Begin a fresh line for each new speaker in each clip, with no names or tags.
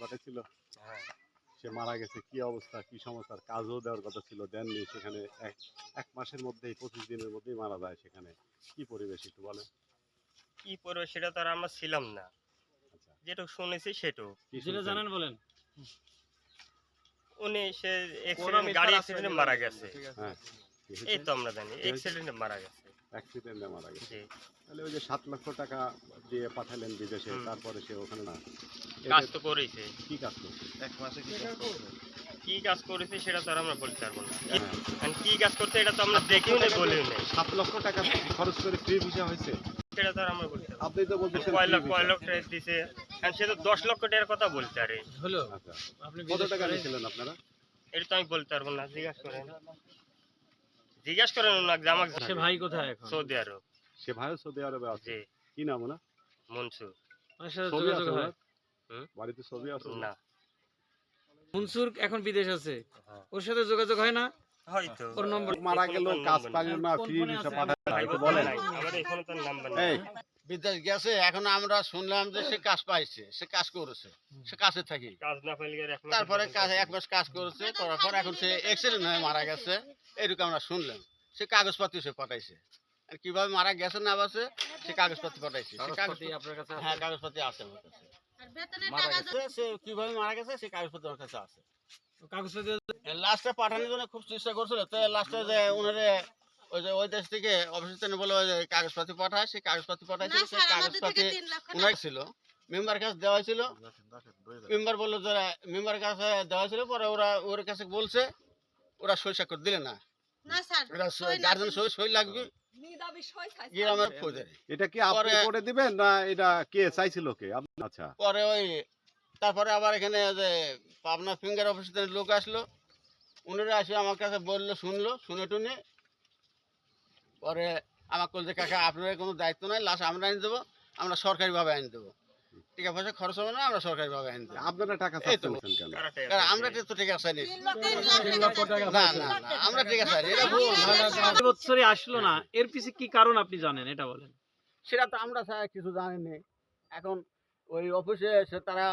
ঘটেছিল
হ্যাঁ।
সে মারা গেছে কি অবস্থা কি সমস্যা কাজও দেওয়ার কথা ছিল দেননি সেখানে এক এক মাসের মধ্যেই পঁচিশ দিনের মধ্যেই মারা যায় সেখানে। কি পরিবেশ একটু বলেন।
কি পড়বে সেটা তো আর আমরা ছিলাম না।
আচ্ছা।
যেটুকু শুনেছি সেটুকু।
কি
যেটা জানেন বলেন।
উনি সে accident- গাড়ি অ্যাক্সিডেন্টে মারা গেছে।
হ্যাঁ।
এই তো আমরা জানি অ্যাক্সিডেন্টে মারা গেছে।
অ্যাক্সিডেন্টে মারা গেছে। তাহলে ওই যে সাত লক্ষ টাকা দিয়ে পাঠালেন বিদেশে তারপরে সে ওখানে না।
কাজ তো করেছে।
কি কাজ করছে?
কি কাজ করেছে? সেটা তো আর আমরা বলতে পারব না।
হ্যাঁ।
কি কাজ করছে এটা তো আমরা দেখিও না বলিও না
সাত লক্ষ টাকা খরচ করে ফ্রি ভিসা হয়েছে।
সেটা তো আর আমরা বলতে
আপনি তো বলতেছেন
কয়
visa।
কয় লক্ষ টাকা দিছে। আর সে তো দশ লক্ষ টাকার কথা বলতে আরে।
হলো।
আচ্ছা।
আপনি
কত টাকা নিয়েছিলেন আপনারা?
এটা তো আমি বলতে পারব না জিজ্ঞাসা করেন। জিজ্ঞাসা করেন ওনাকে যে আমাকে
সে ভাই কোথায় এখন?
সৌদি আরব।
সে ভাইও সৌদি আরবে আছে।
জি।
কি নাম
মনসুর
ওনার সাথে
ছবি
যোগাযোগ
আছে ওনার? বাড়িতে ছবি আছে
না।
মনসুর এখন বিদেশ আছে।
হ্যাঁ।
ওর সাথে যোগাযোগ হয় না?
হয়তো।
ওর নম্বর
মারা গেল কাজ পাইল না ফ্রি ভিসা পাঠায়
আমাদের এখনও তার নাম্বার নেই।
বিদেশ গেছে এখন আমরা শুনলাম যে সে কাজ পাইছে সে কাজ করেছে। সে থাকি।
মাসের
তারপরে এক মাস কাজ করেছে করার পর এখন সে অ্যাক্সিডেন্ট হয়ে মারা গেছে। এরকম আমরা শুনলাম। সে কাগজপাতি সে পাঠাইছে। আর কীভাবে মারা গেছে না বাসে সে কাগজপাতি পাঠাইছে।
কাছে?
হ্যাঁ কাগজপাতি আছে আমার কাছে। মারা গেছে। সে কীভাবে মারা গেছে সে কাগজপাতি আমার কাছে আছে। লাস্টে পাঠানোর জন্য খুব চেষ্টা করছিল। তো লাস্টে যে ওই যে ওই দেশ থেকে অফিস বলে কাগজপাতি পাঠায় সেই কাগজপাতি পাঠাইছে সেই কাগজপাতি উনার ছিল। মেম্বার কাছে দেওয়া হয়েছিল। মেম্বার বলল যে মেম্বার কাছে দেওয়া ছিল পরে ওরা ওর কাছে বলছে ওরা সই স্বাক্ষর দিলে না।
না স্যার
ওরা
সই
গার্জেন সই সই লাগবে।
এটা কি আপনি করে দিবেন না এটা কে চাইছিল কে? আচ্ছা।
পরে ওই তারপরে আবার এখানে যে পাবনা ফিঙ্গার অফিস থেকে লোক আসলো উনারা এসে আমার কাছে বলল শুনলো শুনে টুনে। পরে আমার বলছে কাকা আপনার কোনো দায়িত্ব নাই লাশ আমরা আনি দেবো আমরা সরকারিভাবে আনি দেবো। টাকা পয়সা খরচ হবে না আমরা সরকারিভাবে আনি দেবো।
আপনারা টাকা চাচ্ছেন কেন?
আমরা তো ঠিক আছে নি না না না আমরা ঠিক আছে এটা ভুল।
এই আসলো না। এর পিছে কি কারণ আপনি জানেন? এটা বলেন।
সেটা তো আমরা স্যার কিছু জানিনি এখন ওই অফিসে সে তারা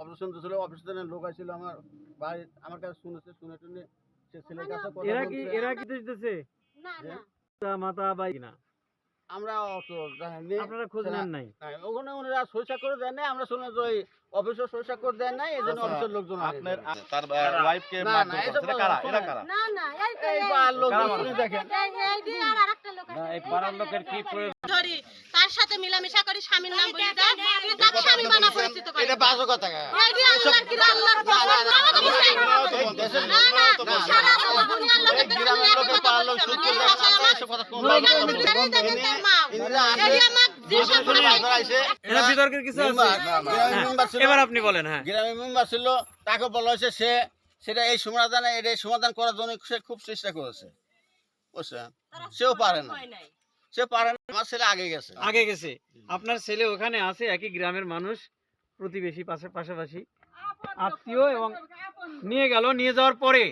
অপারেশন ছিল অফিস থেকে লোক আসছিল আমার বাড়ি আমার কাছে শুনেছে শুনে টুনে সে ছেলের কাছে
এরা কি। এরা কি দিতেছে?
না না
মাতা বাই না।
আমরা অত জানি
আপনারা খোঁজ নেন নাই
ওখানে ওনারা সইসা করে দেন নাই আমরা শুনে যে ওই অফিসে সইসা করে দেন নাই এই জন্য অফিসের লোকজন আপনার
তার ওয়াইফকে
না,
কারা এরা কারা
না না এই
বার লোকজন দেখেন
এই আর আরেকটা লোক আছে।
এই পাড়ার লোকের কি প্রয়োজন
ধরি তার সাথে মিলামিশা করি স্বামীর নাম বলি তুই তাকে স্বামী বানা পরিচিত পাই
এটা বাজে কথা
এই আল্লাহর কি আল্লাহর
না, না,
করো। সারা দুনিয়ার লোকের
পাড়ার লোক সুদ করে
এরা বিতর্কের কিছু আছে? এবার আপনি বলেন হ্যাঁ।
গ্রামের মেম্বার ছিল। তাকে বলা হয়েছে সে সেটা এই সমাধানে এটা সমাধান করার জন্য সে খুব চেষ্টা করেছে। বুঝছেন? সেও পারে না। সে পারে না আমার ছেলে আগে গেছে।
আগে গেছে। আপনার ছেলে ওখানে আছে একই গ্রামের মানুষ প্রতিবেশী পাশে পাশাপাশি আত্মীয় এবং নিয়ে গেল নিয়ে যাওয়ার পরে।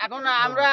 এখন আমরা